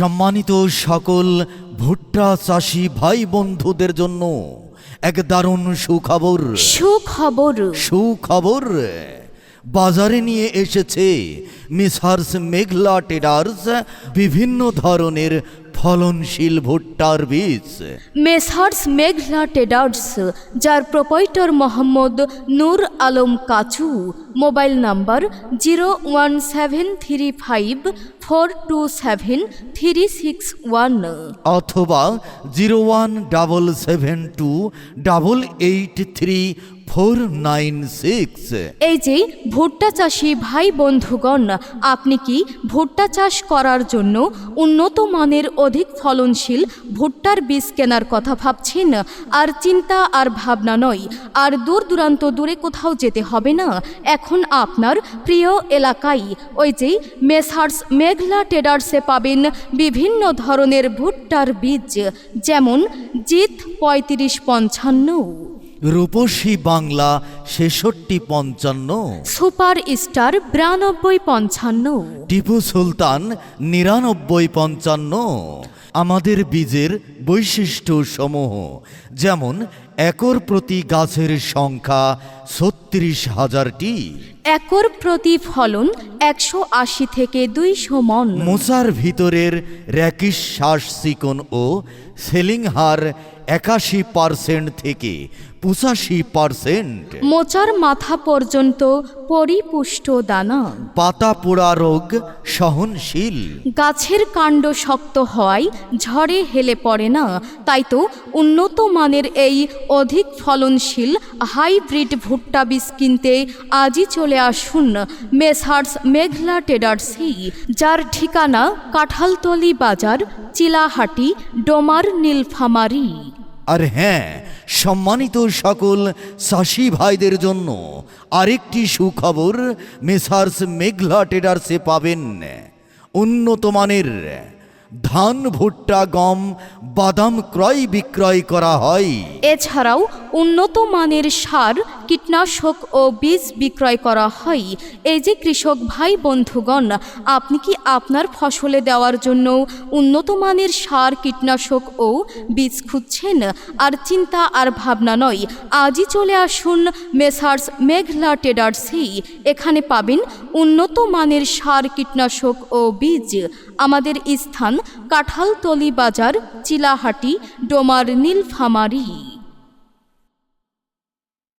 সম্মানিত সকল ভুট্টা চাষি ভাই বন্ধুদের জন্য এক দারুণ সুখবর। সুখবর। সুখবর। বাজারে নিয়ে এসেছে মিসার্স মেঘলা টেডার্স বিভিন্ন ধরনের ফলনশীল ভুট্টার বীজ। মেসার্স মেঘলা টেডার্স যার proprietor Mohammad Noor Alam Kachu. Mobile number zero one seven three five four two seven three six one. অথবা zero one double seven two double eight three four nine six এই যে ভুট্টা চাষি ভাই বন্ধুগণ, আপনি কি ভুট্টা চাষ করার জন্য উন্নত মানের অধিক ফলনশীল ভুট্টার বীজ কেনার কথা ভাবছেন? আর চিন্তা আর ভাবনা নয়, আর দূর দূরান্ত দূরে কোথাও যেতে হবে না। এখন আপনার প্রিয় এলাকায় ওই যে মেসার্স মেঘলা টেডার্সে পাবেন বিভিন্ন ধরনের ভুট্টার বীজ, যেমন জিত পঁয়ত্রিশ পঞ্চান্ন। রূপসী বাংলা ছেষট্টি পঞ্চান্ন। সুপার স্টার বিরানব্বই পঞ্চান্ন। টিপু সুলতান নিরানব্বই পঞ্চান্ন। আমাদের বীজের বৈশিষ্ট্য সমূহ যেমন একর প্রতি গাছের সংখ্যা ছত্রিশ হাজারটি একর প্রতি ফলন একশো আশি থেকে দুইশো মন। মোচার ভিতরের র্যাকিস শ্বাস চিকন ও সেলিং হার একাশি পার্সেন্ট থেকে পঁচাশি পার্সেন্ট। মোচার মাথা পর্যন্ত পরিপুষ্ট দানা। পাতা পোড়া রোগ সহনশীল। গাছের কাণ্ড শক্ত হওয়ায় ঝড়ে হেলে পড়ে না তাই তো উন্নত মানের এই অধিক ফলনশীল হাইব্রিড ভুট্টা বীজ কিনতে আজই চলে আসুন মেসার্স মেঘলা টেডার্সি যার ঠিকানা কাঁঠালতলি বাজার চিলাহাটি ডোমার নীলফামারি। আর হ্যাঁ সম্মানিত সকল চাষি ভাইদের জন্য আরেকটি সুখবর মেসার্স মেঘলা টেডার্সে পাবেন উন্নত মানের ধান, ভুট্টা, গম, বাদাম ক্রয় বিক্রয় করা হয়। এছাড়াও উন্নত মানের সার কীটনাশক ও বীজ বিক্রয় করা হয়। এই যে কৃষক ভাই, বন্ধুগণ, আপনি কি আপনার ফসলে দেওয়ার জন্য উন্নত মানের সার, কীটনাশক ও বীজ খুঁজছেন? আর চিন্তা আর ভাবনা নয়, আজই চলে আসুন মেসার্স মেঘলা টেডার্সি এখানে পাবেন উন্নত মানের সার, কীটনাশক ও বীজ। আমাদের স্থান কাঁঠালতলি বাজার, চিলাহাটি, ডোমার নীলফামারি।